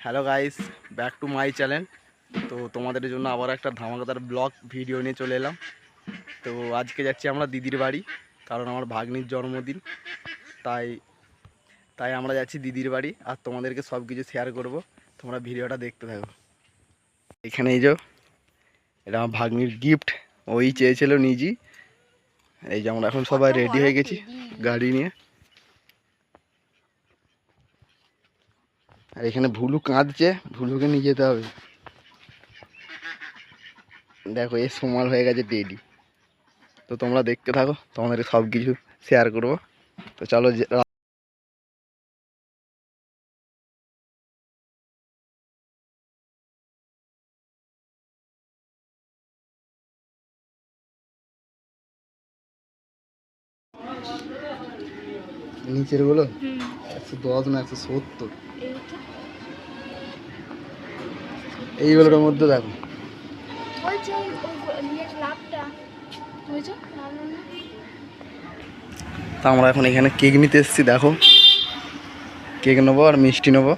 Hello guys back to my channel তো তোমাদের জন্য আবার একটা ধামাকাদার ব্লগ ভিডিও নিয়ে চলে এলাম। তো আজকে যাচ্ছি আমরা দিদির বাড়ি কারণ আমার ভাগ্নির জন্মদিন। তাই তাই আমরা যাচ্ছি দিদির বাড়ি আর তোমাদেরকে সব কিছু শেয়ার করব। তোমরা ভিডিওটা দেখতে থাকো। এখানে এই যে এটা আমার ভাগ্নির গিফট ওই চেয়েছিল নিজই এই যে আমরা এখন সবাই রেডি হয়ে গেছি গাড়ি নিয়ে। আর এখানে ভুলু কাঁদছে ভুলুকে নিয়ে যেতে হবে। দেখো এর সময় হয়ে গেছে ডেডি। তো তোমরা দেখতে থাকো তোমাদের সব কিছু শেয়ার করব। তো চলো নিচেরগুলো একশো দশ না একশো সত্তর। এইগুলোর মধ্যে দেখো। তা আমরা এখন এখানে কেক নিতে এসেছি দেখো। কেক নেব আর মিষ্টি নেব।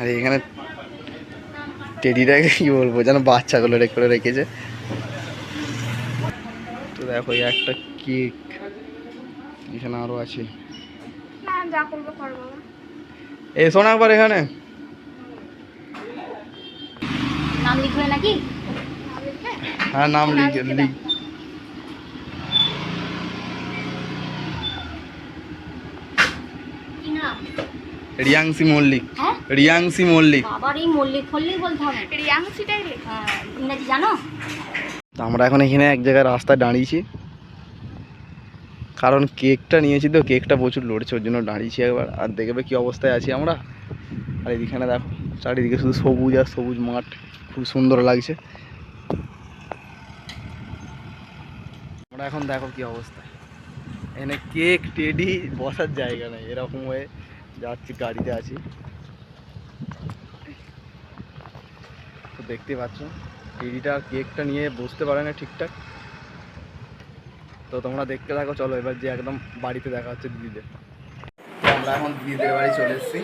আর এখানে টেডিটাকে কি বলব যেন বাচ্চাগুলো রেখে করে রেখেছে। তো দেখো এই একটা কেক। এখানে আরও আছে। এসো না একবার এখানে। নাম লিখবে নাকি? হ্যাঁ নাম লিখ লিখ রিয়াংসি মল্লিক। হ্যাঁ? রিয়াংসি মল্লিক। এই মল্লিক ফল্লিক বলতে হবে। রিয়াংসিটাই লেখা। হ্যাঁ ইংরাজি জানো? তো আমরা এখন এখানে এক জায়গায় রাস্তায় দাঁড়িয়েছি। কারণ কেকটা নিয়েছি তো কেকটা প্রচুর লড়ছে ওর জন্য দাঁড়িয়েছি একবার। আর দেখবে কি অবস্থায় আছি আমরা। আর এদিকে দেখো, চারিদিকে শুধু সবুজ আর সবুজ মাঠ, খুব সুন্দর লাগছে। আমরা এখন দেখো কি অবস্থা। এখানে কেক, টেডি, বসার জায়গা নেই, এরকম হয়ে যাচ্ছি, গাড়িতে আছি। তো দেখতে পাচ্ছ, টেডিটা কেকটা নিয়ে বসতে পারে না ঠিকঠাক। তো তোমরা দেখতে থাকো, চলো এবার যে একদম বাড়িতে দেখা হচ্ছে দিদিদের। আমরা এখন দিদিদের বাড়ি চলে এসেছি।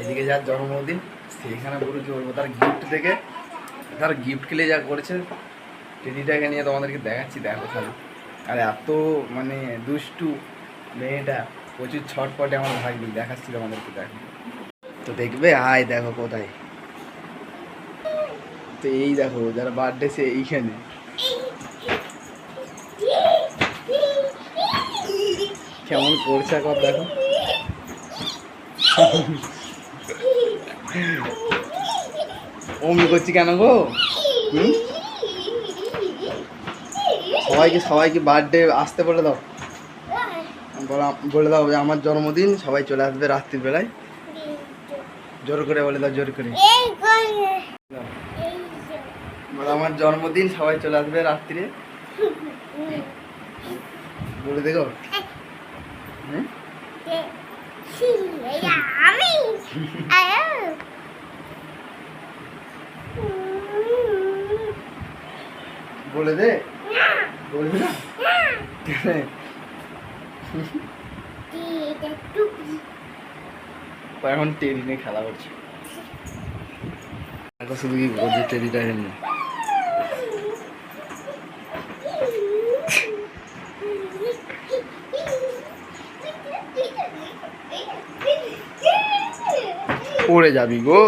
এদিকে যার জন্মদিন, সেইখানে পুরো বলব, তার গিফট থেকে, তার গিফট খেলে যা করেছে, টেডিটাকে নিয়ে তোমাদেরকে দেখাচ্ছি, দেখো খালি। আর এত মানে দুষ্টু মেয়েটা প্রচুর ছটপটে আমার ভাগনি, দেখাচ্ছি তোমাদেরকে, দেখো। তো দেখবে, আয় দেখো কোথায়। তো এই দেখো, যারা বার্থডে সে এইখানে। কেমন করছে একবার দেখো। অমনি করছি কেন গো? সবাইকে সবাইকে বার্থডে আসতে বলে দাও। বলা- দাও যে আমার জন্মদিন, সবাই চলে আসবে রাত্রির বেলায় জোর করে বলে দাও, জোর করে। বলো আমার জন্মদিন, সবাই চলে আসবে রাত্রিরে। বলে দেখো। হুম? বলে দে। বলবি না? ও এখন টেরি নিয়ে খেলা করছে। শুধু কি এমনি। পড়ে যাবি গো।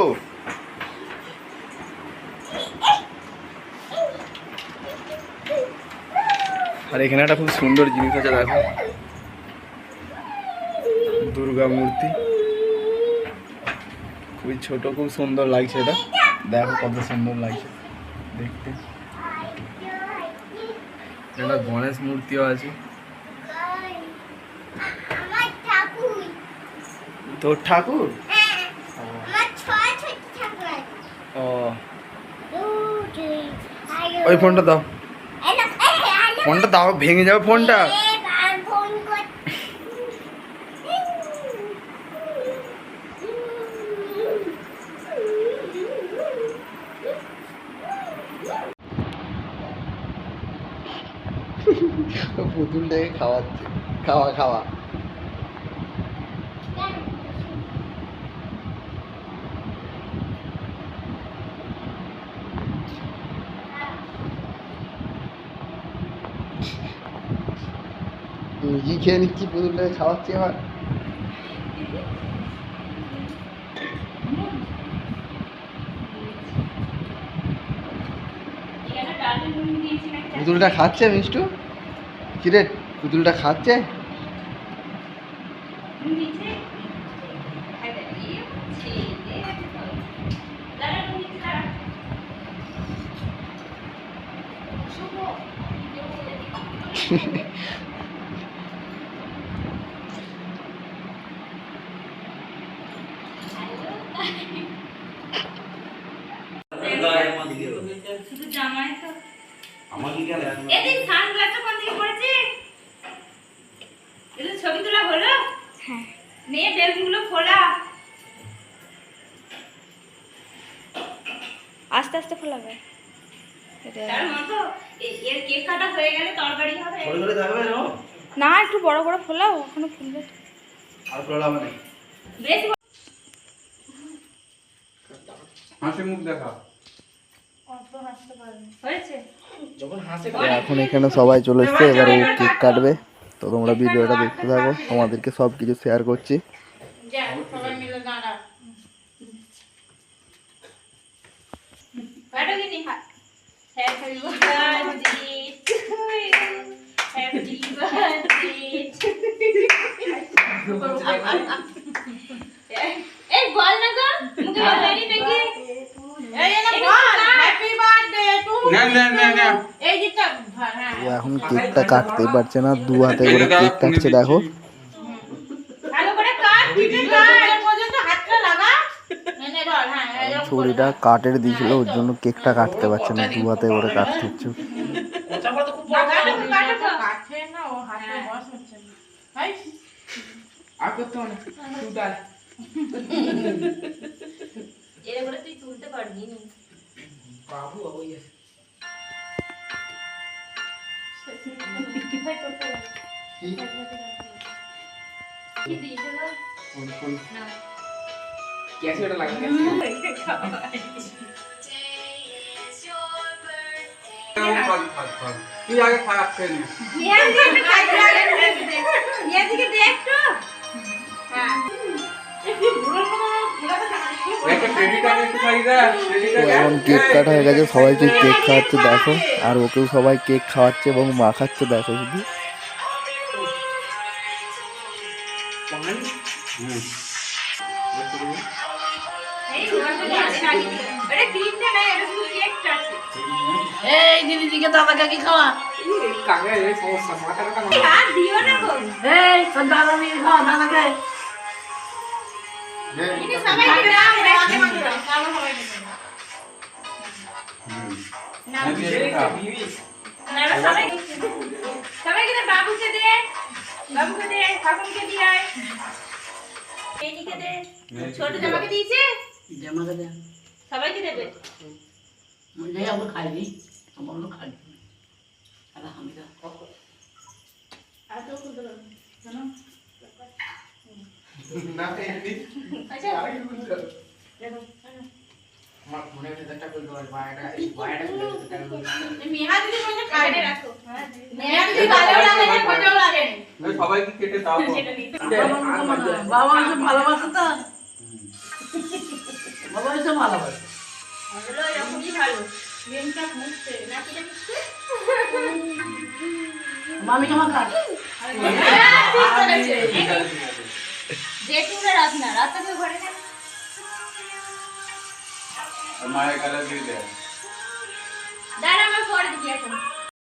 আর এখানে একটা খুব সুন্দর জিনিস আছে দেখো। দুর্গা মূর্তি। খুবই ছোট খুব সুন্দর লাগছে এটা। দেখো কত সুন্দর লাগছে দেখতে। এটা গণেশ মূর্তিও আছে। তোর ঠাকুর? আছে ও। ওই ফোনটা দাও। ফোনটা দাও ভেঙে যাবে ফোনটা। পুতুলটাকে খাওয়াচ্ছে। খাওয়া খাওয়া। ম্যাগি খেয়ে নিচ্ছি পুতুলটাকে খাওয়াচ্ছি আবার। পুতুলটা খাচ্ছে মিষ্টু? কিরে পুতুলটা খাচ্ছে শুধু জামাই তো এদিক সানগ্লাসটা কোন দিকে পড়েছে? এগুলো ছবি তোলা হলো? হ্যাঁ। নিয়ে বেলগুলো খোলা। আস্তে আস্তে ফোলাবে তার মতো। এর কেক কাটা হয়ে গেলে তরকারি হবে। না একটু বড় বড় ফোলাও ওখানে ফুলবে। আর বেশি। হাসি মুখ দেখা। হয়েছে? এখন এখানে সবাই চলে এসছে এবার ও কেক কাটবে। তো তোমরা ভিডিওটা দেখতে থাকো তোমাদেরকে সব কিছু শেয়ার করছি। যা সবাই মিলে দাঁড়া কাটো দিনি happy birthday to you happy birthday এই বল না গো মুখে বলারি নাকি এই না বল হ্যাপি বার্থডে টু না না না না এই যেটা হ্যাঁ ও এখন কেকটা কাটতেই পারছে না দু হাতে করে কেক কাটছে দেখো। হ্যাঁ। ছুরিটা কাটের দিয়েছিল ওর জন্য কেকটা কাটতে পারছে না দু হাতে করে কাটতে ইচ্ছে কাটো তো, কাটো তো। হ্যাঁ। আর করতে হবে না তুই এরে তুলতে পারবি নি। বাবু कैसे এটা লাগে তুই আগে খারাপ খেয়ে নে নিয়ে দিকে একটু খাইতে লাগে, নিয়ে দিকে দে একটু। হ্যাঁ। এখন কেক কাটা হয়ে গেছে সবাইকে কেক খাওয়াচ্ছে দেখো আর ওকেও সবাই কেক খাওয়াচ্ছে এবং মাখাচ্ছে দেখো শুধু। এই দিদিদিকে দাদাকে কি খাওয়া। এই সমস্যা মাথা টাকা এই হাত দিও না গো। এই দাদা খাওয়া দাদাকে দে, বাবুকে দে বাবুকে দে ঠাকুরকে দিয়ে এইদিকে দে ছোট জামাকে দিয়েছে জামাকে দে সবাইকে আমার খাইবি আর খুলতে পারবে না। জানো? না এই আচ্ছা। দেখো আমার মনে হয় এটা করে দেওয়ার বাইরে এই বাইরে দিদি বলছে খাইতে রাখো। মেহা দিদি ভালো লাগে না ফটো লাগে সবাই কি কেটে দাও। বাবা এসে ভালোবাসে তো। বাবা এসে ভালোবাসে। ভালো এরকমই ভালো। গেমটা মুছতে। নাকি মুছতে? মামি কেমন খায় জেঠুরা রাত না রাত তো ঘরে না মায়ের কাছে দিয়ে দে দাঁড়া আমার পরে দিবি এখন